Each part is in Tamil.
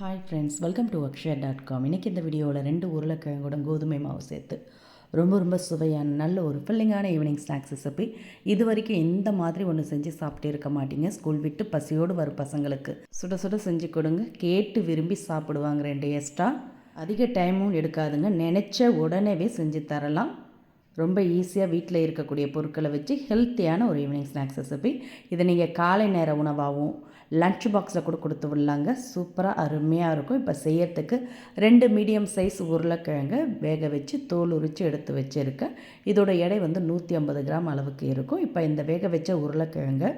Hi friends welcome to Akshaya dot com இன்றைக்கி இந்த வீடியோவில் ரெண்டு உருளைக்கிழங்கோட கோதுமை மாவு சேர்த்து ரொம்ப ரொம்ப சுவையான நல்ல ஒரு ஃபில்லிங்கான ஈவினிங் ஸ்நாக்ஸ் ரெசிபி இது வரைக்கும் எந்த மாதிரி ஒன்று செஞ்சு சாப்பிட்டே இருக்க மாட்டீங்க. ஸ்கூல் விட்டு பசியோடு வரும் பசங்களுக்கு சுட சுட செஞ்சு கொடுங்க. கேட்டு விரும்பி சாப்பிடுவாங்க ரெண்டு எக்ஸ்ட்ரா அதிக டைமும் எடுக்காதுங்க. நினச்ச உடனேவே செஞ்சு தரலாம். ரொம்ப ஈஸியாக வீட்டில் இருக்கக்கூடிய பொருட்களை வச்சு ஹெல்த்தியான ஒரு ஈவினிங் ஸ்நாக்ஸ் ரெசிபி இதை நீங்கள் காலை நேர உணவாகவும் லன்ச் பாக்ஸில் கூட கொடுத்து விடலாங்க. சூப்பராக அருமையாக இருக்கும். இப்போ செய்யறதுக்கு ரெண்டு மீடியம் சைஸ் உருளைக்கிழங்க வேக வச்சு தோல் உரித்து எடுத்து வச்சுருக்கேன் இதோட எடை வந்து நூற்றி ஐம்பது கிராம் அளவுக்கு இருக்கும். இப்போ இந்த வேக வச்ச உருளைக்கிழங்க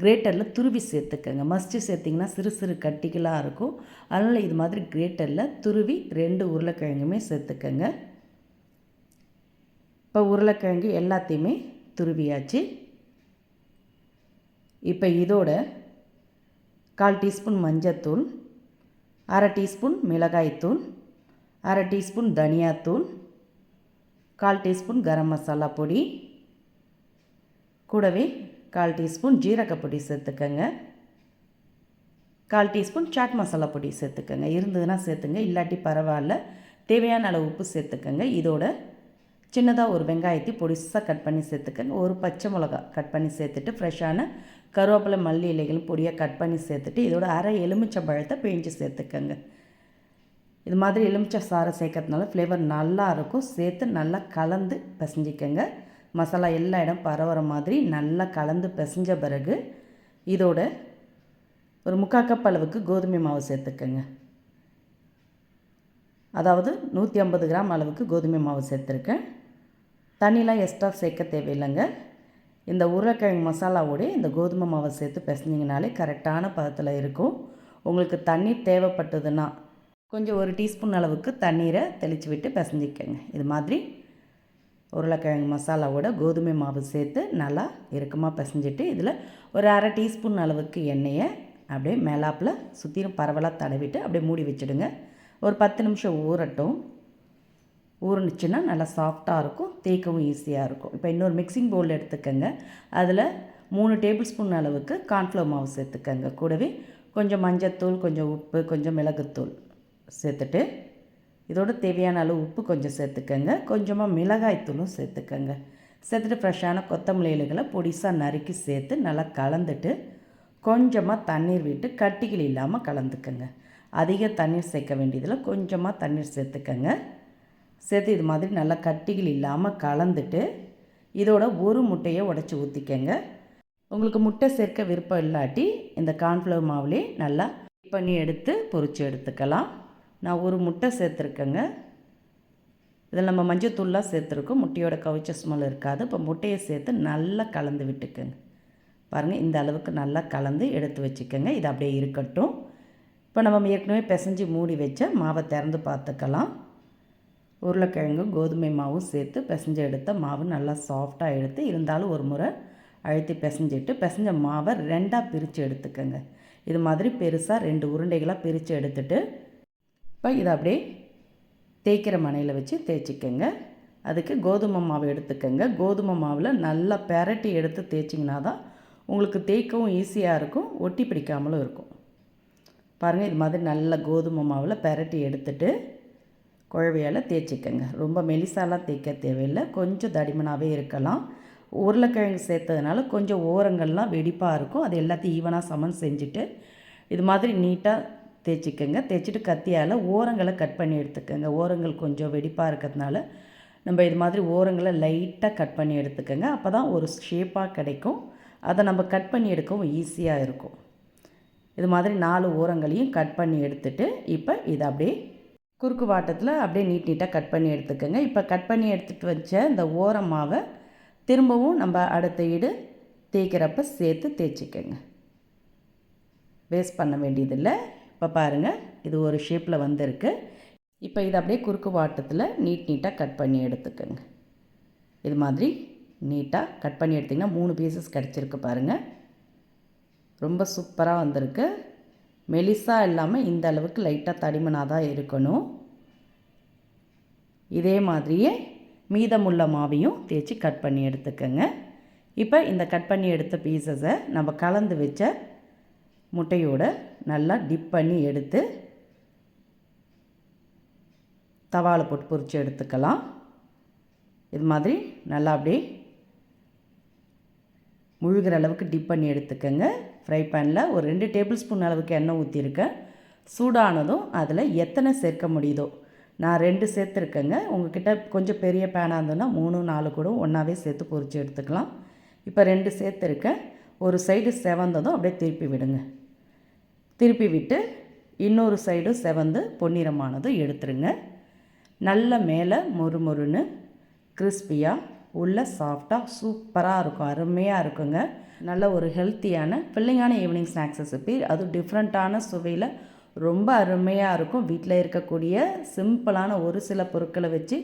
கிரேட்டரில் துருவி சேர்த்துக்கங்க. மஸ்ட்டு சேர்த்திங்கன்னா சிறு சிறு கட்டிகளாக இருக்கும். அதனால் இது மாதிரி கிரேட்டரில் துருவி ரெண்டு உருளைக்கிழங்குமே சேர்த்துக்கங்க. இப்போ உருளைக்கிழங்கு எல்லாத்தையுமே துருவியாச்சு. இப்போ இதோட கால் டீஸ்பூன் மஞ்சத்தூள் அரை டீஸ்பூன் மிளகாய்த்தூள் அரை டீஸ்பூன் தனியாத்தூள் கால் டீஸ்பூன் கரம் மசாலா பொடி கூடவே கால் டீஸ்பூன் ஜீரகப்பொடி சேர்த்துக்கங்க. கால் டீஸ்பூன் சாட் மசாலா பொடி சேர்த்துக்கங்க. இருந்ததுன்னா சேர்த்துங்க இல்லாட்டி பரவாயில்ல. தேவையான அளவு உப்பு சேர்த்துக்கங்க. இதோட சின்னதாக ஒரு வெங்காயத்தை பொடிசாக கட் பண்ணி சேர்த்துக்கங்க. ஒரு பச்சை மிளகா கட் பண்ணி சேர்த்துட்டு ஃப்ரெஷ்ஷான கருவேப்பிலை மல்லி இலைகளும் பொடியாக கட் பண்ணி சேர்த்துட்டு இதோட அரை எலுமிச்சை பழத்தை பிழிஞ்சு சேர்த்துக்கங்க. இது மாதிரி எலுமிச்சை சாரை சேர்க்கறதுனால ஃப்ளேவர் நல்லா இருக்கும். சேர்த்து நல்லா கலந்து பிசைஞ்சிக்கங்க. மசாலா எல்லா இடம் பரவுற மாதிரி நல்லா கலந்து பிசைஞ்ச பிறகு இதோட ஒரு முக்கால் கப் அளவுக்கு கோதுமை மாவு சேர்த்துக்கங்க. அதாவது நூற்றி ஐம்பது கிராம் அளவுக்கு கோதுமை மாவு சேர்த்துருக்கேன். தண்ணிலாம் எக்ஸ்ட்ரா சேர்க்க தேவையில்லைங்க. இந்த உருளைக்கிழங்கு மசாலாவோடய இந்த கோதுமை மாவை சேர்த்து பிசைஞ்சிங்கனாலே கரெக்டான பதத்தில் இருக்கும். உங்களுக்கு தண்ணீர் தேவைப்பட்டதுன்னா கொஞ்சம் ஒரு டீஸ்பூன் அளவுக்கு தண்ணீரை தெளித்து விட்டு பிசைஞ்சிக்கங்க. இது மாதிரி உருளைக்கிழங்கு மசாலாவோட கோதுமை மாவு சேர்த்து நல்லா இறுக்கமாக பிசைஞ்சிட்டு இதில் ஒரு அரை டீஸ்பூன் அளவுக்கு எண்ணெயை அப்படியே மேலாப்பில் சுற்றிலும் பரவலாக தடவிட்டு அப்படியே மூடி வச்சுடுங்க. ஒரு பத்து நிமிஷம் ஊறட்டும். ஊறுனுச்சுன்னா நல்லா சாஃப்டாக இருக்கும் தேய்க்கவும் ஈஸியாக இருக்கும். இப்போ இன்னொரு மிக்சிங் பவுல் எடுத்துக்கோங்க. அதில் மூணு டேபிள் ஸ்பூன் அளவுக்கு கார்ன்ஃப்ளவர் மாவு சேர்த்துக்கோங்க. கூடவே கொஞ்சம் மஞ்சத்தூள் கொஞ்சம் உப்பு கொஞ்சம் மிளகுத்தூள் சேர்த்துட்டு இதோட தேவையான அளவு உப்பு கொஞ்சம் சேர்த்துக்கோங்க. கொஞ்சமாக மிளகாய்த்தூளும் சேர்த்துக்கோங்க. சேர்த்துட்டு ஃப்ரெஷ்ஷான கொத்தமல்லி இலைகளை பொடிசாக நறுக்கி சேர்த்து நல்லா கலந்துட்டு கொஞ்சமாக தண்ணீர் விட்டு கட்டிகள் இல்லாமல் கலந்துக்கோங்க. அதிக தண்ணீர் சேர்க்க வேண்டியதில் கொஞ்சமாக தண்ணீர் சேர்த்துக்கோங்க. சேர்த்து இது மாதிரி நல்லா கட்டிகள் இல்லாமல் கலந்துட்டு இதோட ஒரு முட்டையை உடச்சி ஊற்றிக்கங்க உங்களுக்கு முட்டை சேர்க்க விருப்பம் இல்லாட்டி இந்த கார்ன்ஃப்ளவர் மாவுலே நல்லா பண்ணி எடுத்து பொறிச்சு எடுத்துக்கலாம். நான் ஒரு முட்டை சேர்த்துருக்கேங்க. இதில் நம்ம மஞ்சள் தூள்லாம் சேர்த்துருக்கோம். முட்டையோட கவிச்ச ஸ்மெல் இருக்காது. இப்போ முட்டையை சேர்த்து நல்லா கலந்து விட்டுக்கோங்க. பாருங்கள் இந்த அளவுக்கு நல்லா கலந்து எடுத்து வச்சுக்கோங்க. இது அப்படியே இருக்கட்டும். இப்போ நம்ம ஏற்கனவே பிசைஞ்சு மூடி வச்ச மாவை திறந்து பார்த்துக்கலாம். உருளைக்கிழங்கு கோதுமை மாவும் சேர்த்து பிசைஞ்சு எடுத்த மாவு நல்லா சாஃப்டாக எடுத்து இருந்தாலும் ஒரு முறை அழுத்தி பிசைஞ்சிட்டு பிசைஞ்ச மாவை ரெண்டாக பிரித்து எடுத்துக்கோங்க. இது மாதிரி பெருசாக ரெண்டு உருண்டைகளாக பிரித்து எடுத்துட்டு இப்போ இதை அப்படியே தேய்க்கிற மனையில் வச்சு தேய்ச்சிக்கோங்க. அதுக்கு கோதுமை மாவு எடுத்துக்கோங்க. கோதுமை மாவில் நல்லா பெரட்டி எடுத்து தேய்ச்சிங்கன்னா தான் உங்களுக்கு தேய்க்கவும் ஈஸியாக இருக்கும் ஒட்டி பிடிக்காமலும் இருக்கும். பாருங்கள் இது மாதிரி நல்லா கோதுமை மாவில் பெரட்டி எடுத்துட்டு குழவையால் தேய்ச்சிக்கங்க. ரொம்ப மெலிசாலாம் தேய்க்க தேவையில்லை. கொஞ்சம் தடிமனாகவே இருக்கலாம். உருளைக்கிழங்கு சேர்த்ததுனால கொஞ்சம் ஓரங்கள்லாம் வெடிப்பாக இருக்கும். அது எல்லாத்தையும் ஈவனாக சமன் செஞ்சுட்டு இது மாதிரி நீட்டாக தேய்ச்சிக்கங்க. தேய்ச்சிட்டு கத்தியால் ஓரங்களை கட் பண்ணி எடுத்துக்கோங்க. ஓரங்கள் கொஞ்சம் வெடிப்பாக இருக்கிறதுனால நம்ம இது மாதிரி ஓரங்களை லைட்டாக கட் பண்ணி எடுத்துக்கோங்க. அப்போ தான் ஒரு ஷேப்பாக கிடைக்கும். அதை நம்ம கட் பண்ணி எடுக்கவும் ஈஸியாக இருக்கும். இது மாதிரி நாலு ஓரங்களையும் கட் பண்ணி எடுத்துட்டு இப்போ இதை அப்படியே குறுக்கு வாட்டத்தில் அப்படியே நீட் நீட்டாக கட் பண்ணி எடுத்துக்கோங்க. இப்போ கட் பண்ணி எடுத்துகிட்டு வச்ச இந்த ஓரம் மாவை திரும்பவும் நம்ம அடுத்த ஈடு தேய்க்கிறப்ப சேர்த்து தேய்ச்சிக்கோங்க. வேஸ்ட் பண்ண வேண்டியதில்லை. இப்போ பாருங்கள் இது ஒரு ஷேப்பில் வந்திருக்கு. இப்போ இதை அப்படியே குறுக்கு வாட்டத்தில் நீட் நீட்டாக கட் பண்ணி எடுத்துக்கோங்க. இது மாதிரி நீட்டாக கட் பண்ணி எடுத்திங்கன்னா மூணு பீசஸ் கிடச்சிருக்கு பாருங்கள் ரொம்ப சூப்பராக வந்திருக்கு. மெலிசாக இல்லாமல் இந்த அளவுக்கு லைட்டாக தடிமனாக தான் இருக்கணும். இதே மாதிரியே மீதமுள்ள மாவையும் தேய்ச்சி கட் பண்ணி எடுத்துக்கோங்க. இப்போ இந்த கட் பண்ணி எடுத்த பீசஸை நம்ம கலந்து வச்ச முட்டையோட நல்லா டிப் பண்ணி எடுத்து தவாவில் போட்டு பொறிச்சு எடுத்துக்கலாம். இது மாதிரி நல்லா அப்படியே முழுகிற அளவுக்கு டிப் பண்ணி எடுத்துக்கோங்க. ஃப்ரை பேனில் ஒரு ரெண்டு டேபிள் ஸ்பூன் அளவுக்கு எண்ணெய் ஊற்றிருக்கேன் சூடானதும் அதில் எத்தனை சேர்க்க முடியுதோ. நான் ரெண்டு சேர்த்துருக்கேங்க. உங்ககிட்ட கொஞ்சம் பெரிய பேனாக இருந்ததுன்னா மூணு நாலு கூட ஒன்றாவே சேர்த்து பொறிச்சு எடுத்துக்கலாம். இப்போ ரெண்டு சேர்த்துருக்கேன். ஒரு சைடு செவந்ததும் அப்படியே திருப்பி விடுங்க. திருப்பி விட்டு இன்னொரு சைடு செவந்து பொன்னிறமானதும் எடுத்துருங்க. நல்ல மேலே மொறு மொறுன்னு கிறிஸ்பியாக உள்ள சாஃப்டாக சூப்பராக இருக்கும். அருமையாக இருக்குங்க. நல்ல ஒரு ஹெல்த்தியான ஃபில்லிங்கான ஈவினிங் ஸ்நாக்ஸ் ரெசிபி அதுவும் டிஃப்ரெண்ட்டான சுவையில் ரொம்ப அருமையாக இருக்கும். வீட்டில் இருக்கக்கூடிய சிம்பிளான ஒரு சில பொருட்களை வச்சு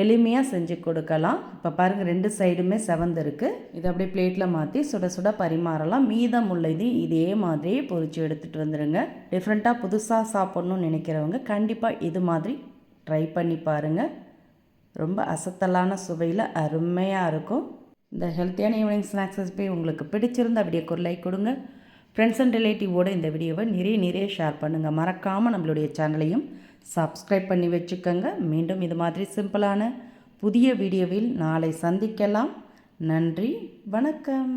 எளிமையாக செஞ்சு கொடுக்கலாம். இப்போ பாருங்கள் ரெண்டு சைடுமே செவந்திருக்கு இதை அப்படியே பிளேட்டில் மாற்றி சுட சுட பரிமாறலாம். மீதம் உள்ளது இதே மாதிரியே பொறிச்சு எடுத்துகிட்டு வந்துடுங்க டிஃப்ரெண்ட்டாக புதுசாக சாப்பிட்ணுன்னு நினைக்கிறவங்க கண்டிப்பாக இது மாதிரி ட்ரை பண்ணி பாருங்கள் ரொம்ப அசத்தலான சுவையில் அருமையாக இருக்கும். இந்த ஹெல்த்தியான ஈவினிங் ஸ்நாக்ஸ் ரெசிபி உங்களுக்கு பிடிச்சிருந்தா வீடியோக்கு ஒரு லைக் கொடுங்க. ஃப்ரெண்ட்ஸ் அண்ட் ரிலேட்டிவோட இந்த வீடியோவை நிறைய நிறைய ஷேர் பண்ணுங்கள் மறக்காமல் நம்மளுடைய சேனலையும் சப்ஸ்கிரைப் பண்ணி வச்சுக்கோங்க. மீண்டும் இது மாதிரி சிம்பிளான புதிய வீடியோவில் நாளை சந்திக்கலாம். நன்றி வணக்கம்.